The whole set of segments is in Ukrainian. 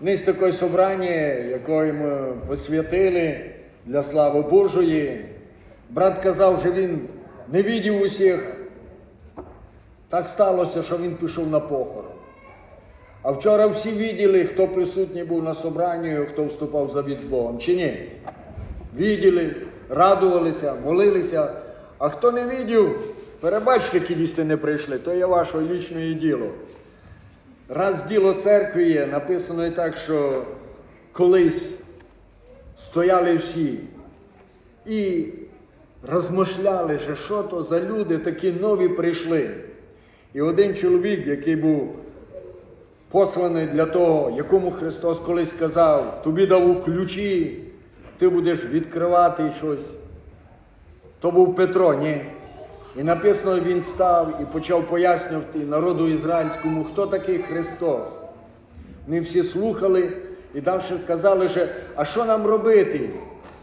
Низ таке собрання, якої ми посвятили для слави Божої. Брат казав, що він не видів усіх. Так сталося, що він пішов на похорон. А вчора всі виділи, хто присутній був на собранні, хто вступав в завіт з Богом, чи ні? Виділи, радувалися, молилися. А хто не видів, перебачте, кудись не прийшли, то є ваше лічне діло. Раз діло церкви є, написано і так, що колись стояли всі і розмишляли, що що то за люди такі нові прийшли. І один чоловік, який був посланий для того, якому Христос колись сказав, тобі дав ключі, ти будеш відкривати щось. То був Петро, ні. І написано, він став і почав пояснювати народу ізраїльському, хто такий Христос. Вони всі слухали і далі казали, що, а що нам робити?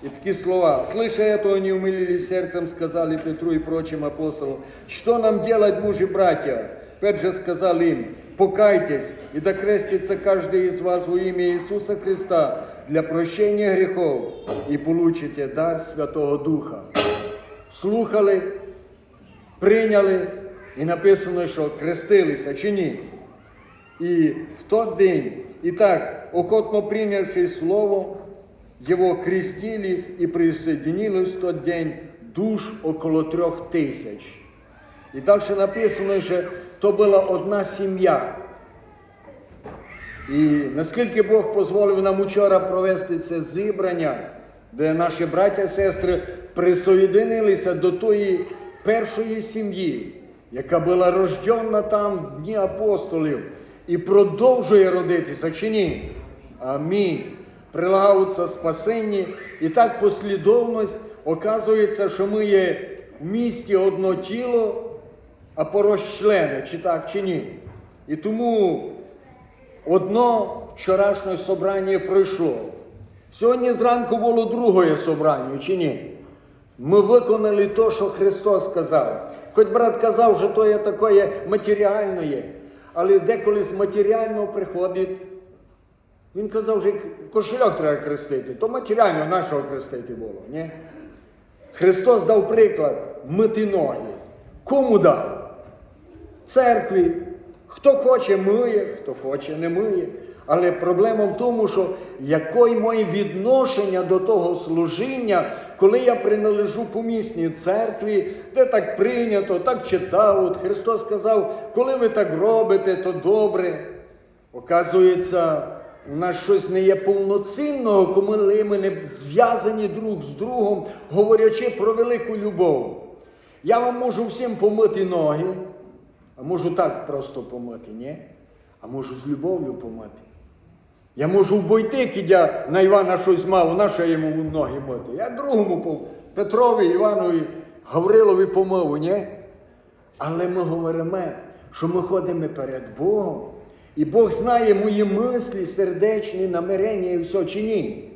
І такі слова. Слыша это, они умилились сердцем, сказали Петру и прочим апостолам, что нам делать, мужи братья? Опять же сказал им, покайтесь и докрестится каждый из вас во имя Иисуса Христа для прощения грехов и получите дар Святого Духа. Слухали, прийняли, і написано, що крестилися чи ні. І в тот день, і так, охотно принявши слово, его крестились и присоединилось в тот день душ около трех тисяч. І далі написано, що то була одна сім'я. І наскільки Бог дозволив нам учора провести це зібрання, де наші браття і сестри присоєдинилися до тої першої сім'ї, яка була рождена там в дні апостолів і продовжує родитися чи ні? Амінь. Прилагаються спасенні. І так послідовність оказується, що ми є в місті одно тіло, а порозчлени, чи так, чи ні. І тому одно вчорашнє собрання пройшло. Сьогодні зранку було друге собрання, чи ні? Ми виконали те, що Христос сказав. Хоч брат казав, що то є таке матеріальне, але деколи з матеріального приходить. Він казав, що кошельок треба хрестити, то матеріально нашого хрестити було. Ні? Христос дав приклад мити ноги. Кому дав? Церкві. Хто хоче, миє, хто хоче, не миє. Але проблема в тому, що яке моє відношення до того служіння, коли я приналежу помісній церкві, де так прийнято, так читав. От Христос сказав, коли ви так робите, то добре. Оказується, у нас щось не є повноцінного, коли ми не зв'язані друг з другом, говорячи про велику любов. Я вам можу всім помити ноги, а можу так просто помити, ні? А можу з любов'ю помити. Я можу вбойти, кid я на Івана щось мав, на що йому ноги мити. Я другому Петрові, Іванові, Гаврилові помив, ні? Але ми говоримо, що ми ходимо перед Богом. І Бог знає мої мислі, сердечні, намирення і все чи ні.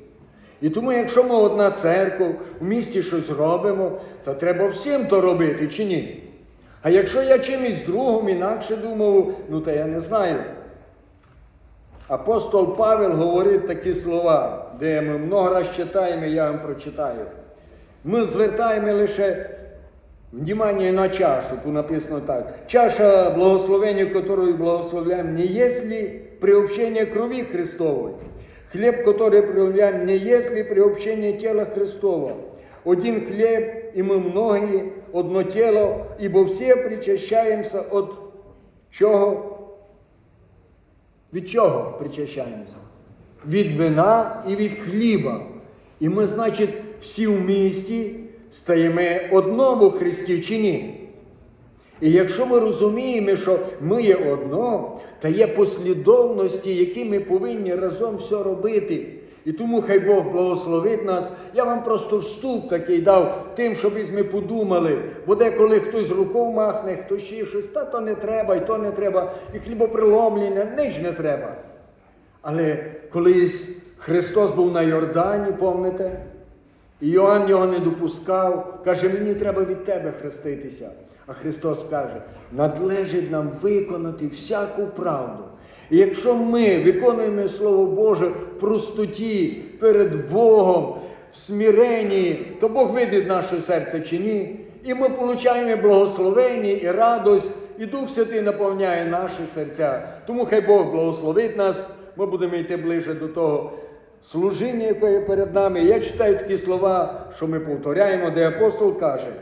І тому, якщо ми одна церква, в місті щось робимо, то треба всім то робити чи ні? А якщо я чимось другом інакше думав, ну то я не знаю. Апостол Павел говорить такі слова, де ми много раз читаємо, я вам прочитаю. Ми звертаємо лише внимание на чашу, тут написано так. Чаша благословения, которую благословляем, не есть ли приобщение крови Христовой? Хлеб, который приобщаем, не есть ли приобщение тела Христова? Один хлеб, и мы многие, одно тело, ибо все причащаемся от чого? Від чого причащаємося? Від вина і від хліба. І ми, значить, всі в місті стаємо одному Христі чи ні? І якщо ми розуміємо, що ми є одно, та є послідовності, які ми повинні разом все робити. І тому хай Бог благословить нас. Я вам просто вступ такий дав тим, щоб ми подумали. Бо деколи хтось рукою махне, хтось ще щось, та то не треба, і то не треба, і хлібоприломлення, ніч не треба. Але колись Христос був на Йордані, пам'ятаєте? І Йоанн його не допускав, каже, мені треба від тебе хреститися. А Христос каже, надлежить нам виконати всяку правду. Якщо ми виконуємо Слово Боже в простоті перед Богом, в смиренні, то Бог видить наше серце чи ні. І ми отримуємо благословення і радость, і Дух Святий наповняє наші серця. Тому хай Бог благословить нас, ми будемо йти ближче до того служіння, яке перед нами. Я читаю такі слова, що ми повторяємо, де апостол каже.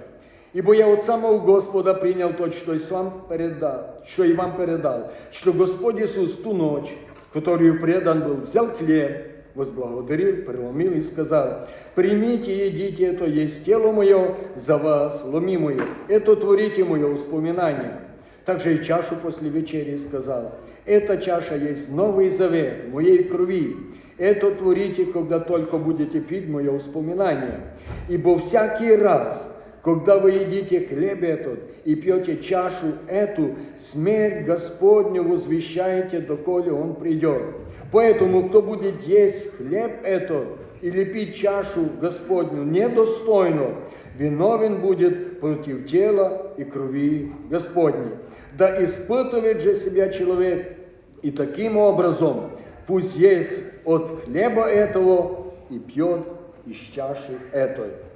Ибо я от самого Господа принял то, что и сам передал, что и вам передал, что Господь Иисус ту ночь, которую предан был, взял хлеб, возблагодарил, преломил и сказал, примите и едите, это есть тело мое за вас, ломимое, это творите мое воспоминание. Также и чашу после вечери сказал, эта чаша есть новый завет моей крови, это творите, когда только будете пить мое воспоминание. Ибо всякий раз, когда вы едите хлеб этот и пьете чашу эту, смерть Господню возвещаете, доколе Он придет. Поэтому, кто будет есть хлеб этот или пить чашу Господню недостойно, виновен будет против тела и крови Господней. Да испытывает же себя человек и таким образом пусть есть от хлеба этого и пьет из чаши этой.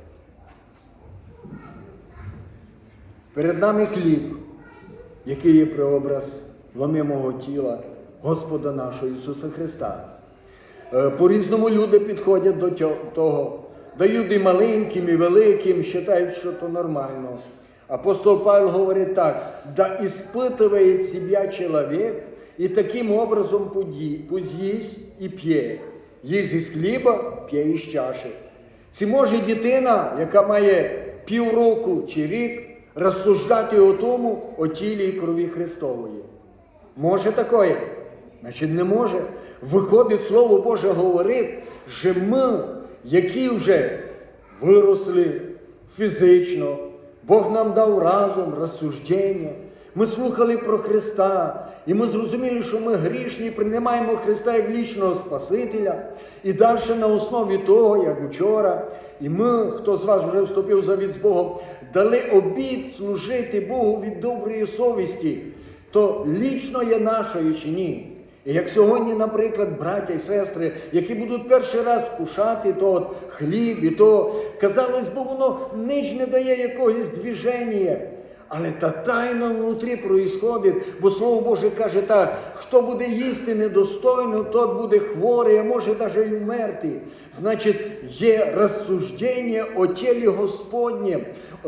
Перед нами хліб, який є прообраз ломимого тіла Господа нашого Ісуса Христа. Е, По-різному люди підходять до того. Дають і маленьким, і великим, вважають, що то нормально. Апостол Павел говорить так, да испытывает себя человек, і таким образом пусть і п'є. Їсть із хліба, п'є із чаші. Чи може дитина, яка має півроку чи рік, розсуждати о тому, о тілі і крові Христової? Може такое? Значить, не може. Виходить, Слово Боже говорить, що ми, які вже виросли фізично, Бог нам дав разом розсуждення. Ми слухали про Христа, і ми зрозуміли, що ми грішні, приймаємо Христа як вічного Спасителя. І далі на основі того, як учора, і ми, хто з вас вже вступив завіт з Богом, дали обід служити Богу від доброї совісті, то лічно є нашою чи ні. І як сьогодні, наприклад, браття і сестри, які будуть перший раз кушати то от хліб, і то, казалось би, воно нич не дає якогось движення. Але та тайна внутрі проїсходить, бо Слово Боже каже так: хто буде їсти недостойно, тот буде хворий, а може навіть і вмерти. Значить, є розсуждення о тілі Господнє,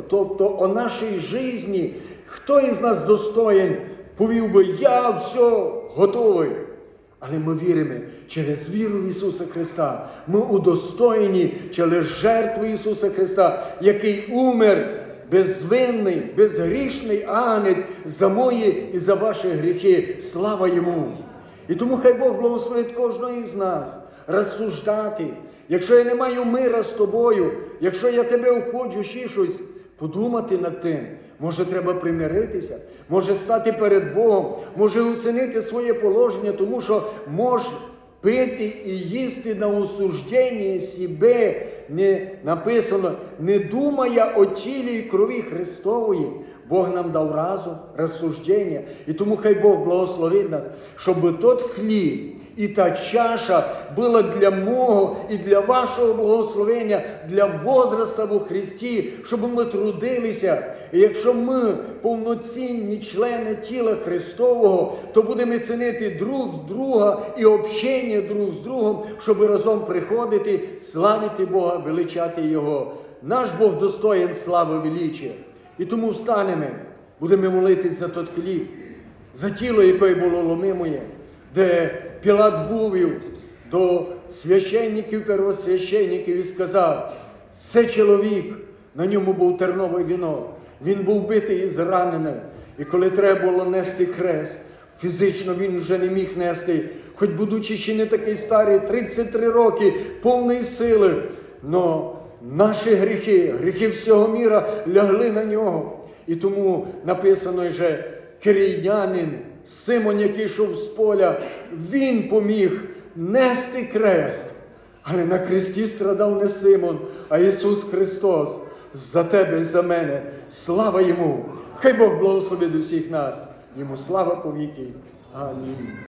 тобто о нашій житті. Хто із нас достоїн, повів би, я все готовий. Але ми віримо через віру в Ісуса Христа. Ми удостоєні через жертву Ісуса Христа, який умер безвинний, безгрішний агнець за мої і за ваші гріхи. Слава Йому! І тому хай Бог благословить кожного із нас розсуждати. Якщо я не маю мира з тобою, якщо я тебе обходжу ще щось, подумати над тим. Може, треба примиритися, може стати перед Богом, може оцінити своє положення, тому що може пити і їсти на осуждення себе не написано, не думая о тілі і крові Христової. Бог нам дав разом розсуждення. І тому хай Бог благословить нас, щоб тот хліб і та чаша була для мого і для вашого благословення, для возраста у Христі, щоб ми трудилися. І якщо ми повноцінні члени тіла Христового, то будемо цінити друг з друга і общення друг з другом, щоб разом приходити, славити Бога, величати Його. Наш Бог достоїн слави величия. І тому встанемо, будемо молитись за тот хліб, за тіло, яке було ломимоє, де Пілат вувів до священників, первосвященників і сказав, це чоловік, на ньому був терновий вінок, він був битий і зранений. І коли треба було нести хрест, фізично він вже не міг нести, хоч будучи ще не такий старий, 33 роки, повний сили. Но наші гріхи, гріхи всього міра лягли на нього. І тому написано вже кирійнянин, Симон, який йшов з поля, він поміг нести крест. Але на хресті страдав не Симон, а Ісус Христос за тебе і за мене. Слава йому! Хай Бог благословить усіх нас. Йому слава повіки. Амінь.